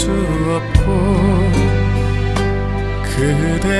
수 없고 그대